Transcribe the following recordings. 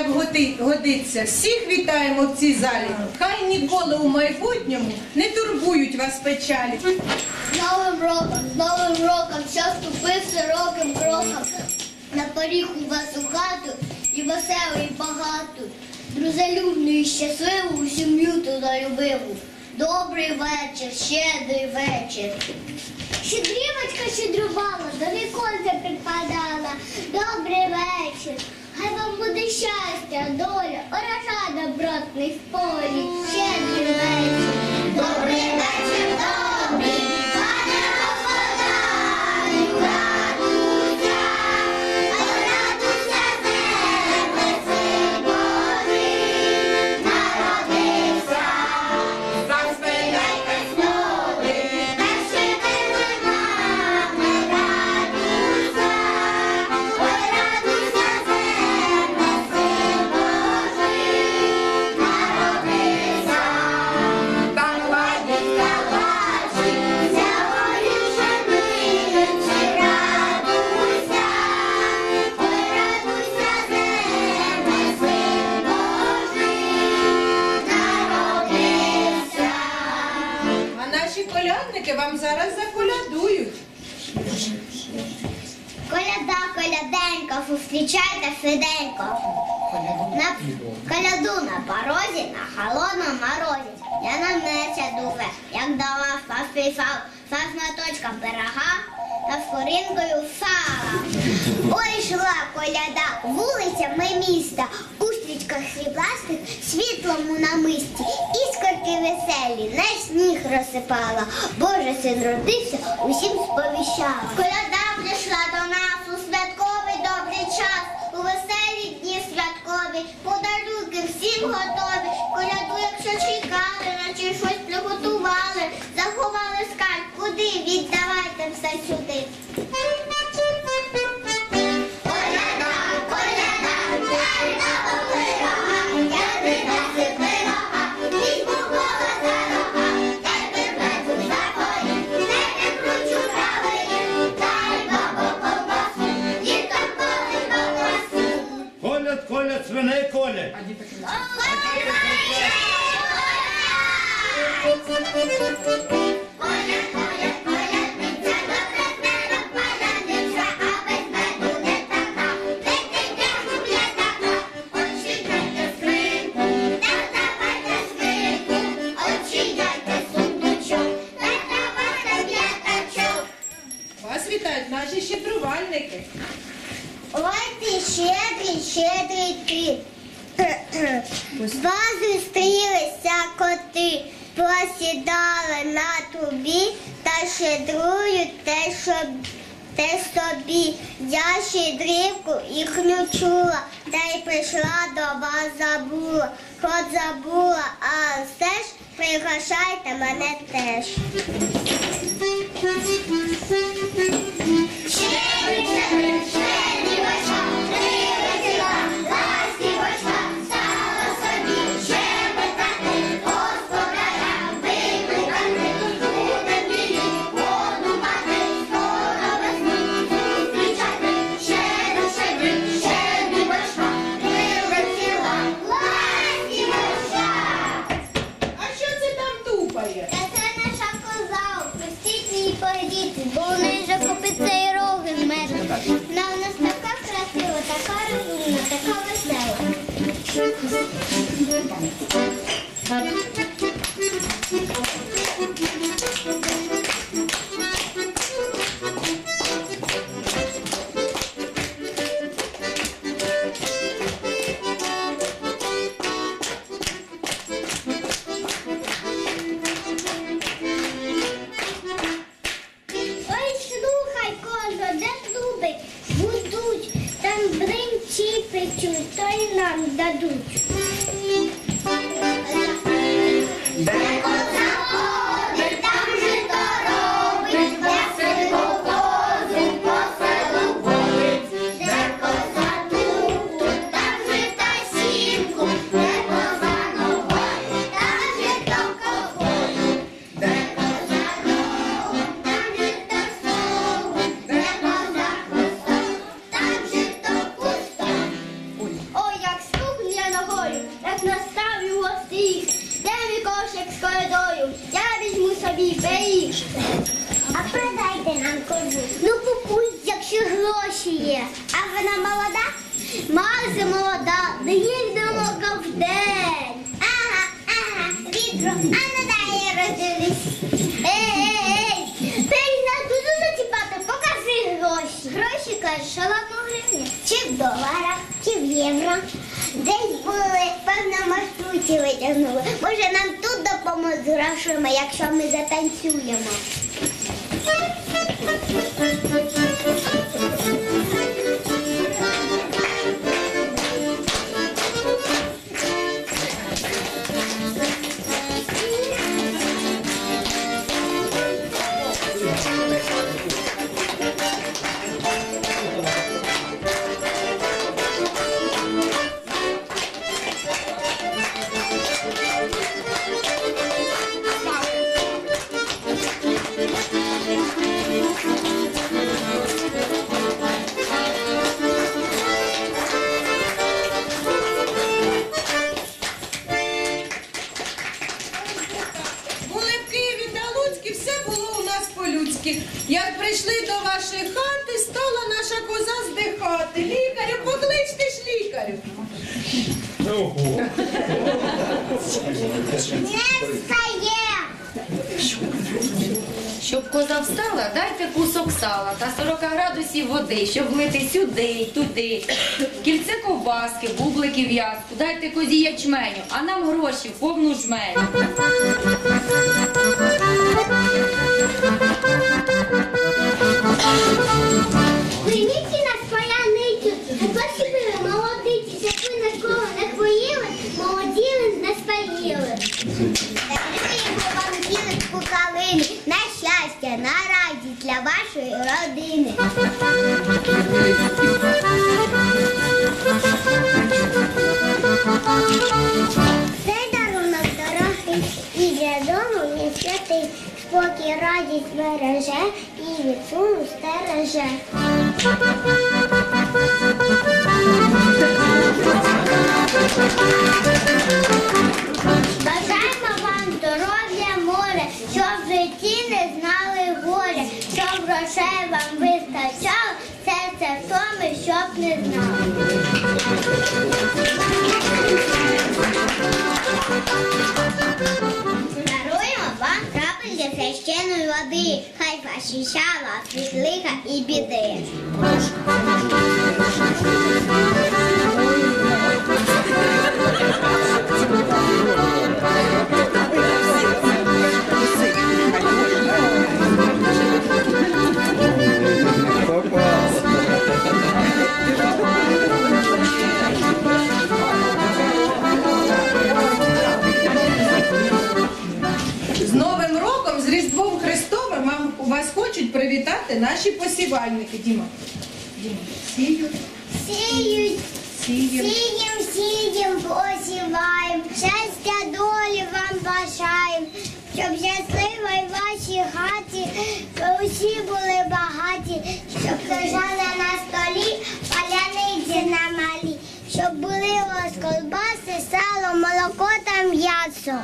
як годиться, всіх вітаємо в цій залі. Хай ніколи у майбутньому не турбують вас печалі. З Новим роком, з Новим роком, що ступив широким кроком. На поріг у вас у хату і веселий і багату. Друзелюбну і щасливу сім'ю туди любиву. Добрий вечір, щедрий вечір. Щедрівочка щедрувала, до віконця припадала. Добрий вечір. Хай вам буде щастя, доля, урожай добротний в полі. Щедрий А наші колядники вам зараз заколядують. Коляда, коляденько, зустрічайте швиденько. На коляду на порозі, на холодному морозі. Я на меча дуже, як до вас поспішав, за шматочком пирога та з корінкою сала. Ой, йшла коляда вулицями міста, у стрічках срібластих, світлому намисті, іскорки веселі, на сніг розсипала. Боже син родився, усім сповіщала. Коляда прийшла до нас у святковий добрий час, у веселі дні святкові, подарунки всім готові. Коляду, якщо чекали, наче щось приготували, заховали скарб, куди віддавайте все сюди. Колят, колят, свиней колять. Вас вітають наші щедрувальники. Ой щедрий, щедрий ти. Два зустрілися коти, посідали на тобі та щедрують те, що те собі. Я щедрівку їхню чула, та й прийшла до вас забула. Хоч забула, а все ж пригощайте мене теж. Щедрий, весела. Ой, кличуть, то й нам дадуть. Гроші є. А вона молода? Майже молода, дає в день. Ага, ага, відро, а ну дай я роздивлюсь. Ей, ей, на козу зачіпати, покажи гроші. Гроші, кажеш, шалану гривні. Чи в доларах, чи в євро. Десь були, певно, маршруті витягнули. Може, нам тут допоможуть грошима, якщо ми затанцюємо. Були нас. Як прийшли до вашої хати, стала наша коза здихати. Лікарю, покличте ж лікарю. Не встає! Щоб коза встала, дайте кусок сала та 40 градусів води, щоб мити сюди, туди. Кільце ковбаски, бублики в'язку, дайте козі ячменю, а нам гроші в повну жменю. Пиво молодиці, щоб ви нікого не хвоїли, молоділи, не на щастя, на радість для вашої родини. Цей дарунок дорогий і для дому він святий, спокій радість береже і від стереже. Бажаємо вам здоров'я море, щоб в житті не знали горя, щоб грошей вам вистачало, серце втоми, щоб не знали. Священої води, хай захищала від лиха і біди. Наші посівальники. Діма. Діма. Сіють, Сіють, сіють. сієм, сієм, посіваєм, щастя долі вам бажаєм, щоб щасливо в вашій хаті усі були багаті, щоб лежали на столі паляниці на малі, щоб були у вас колбаси, сало, молоко та м'ясо.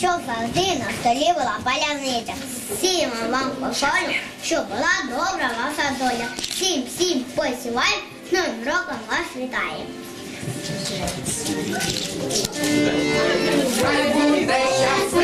Щоб завжди на столі була паляниця. Сіємо вам кошолю, щоб була добра ваша доля. Всім, всім посівай, з новим роком вас вітає. Хай буде щаслива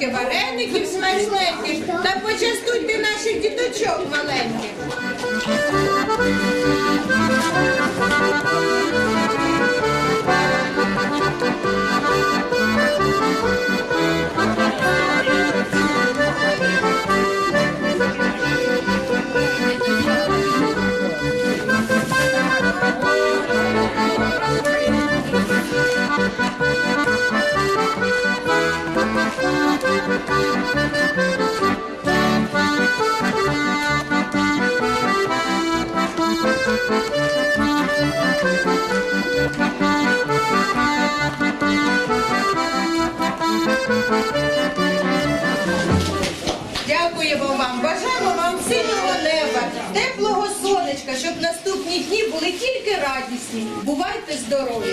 меду вареників смачненьких та почастуйте наших діточок маленьких. Дякуємо вам, бажаємо вам синього неба, теплого сонечка, щоб наступні дні були тільки радісні. Бувайте здорові!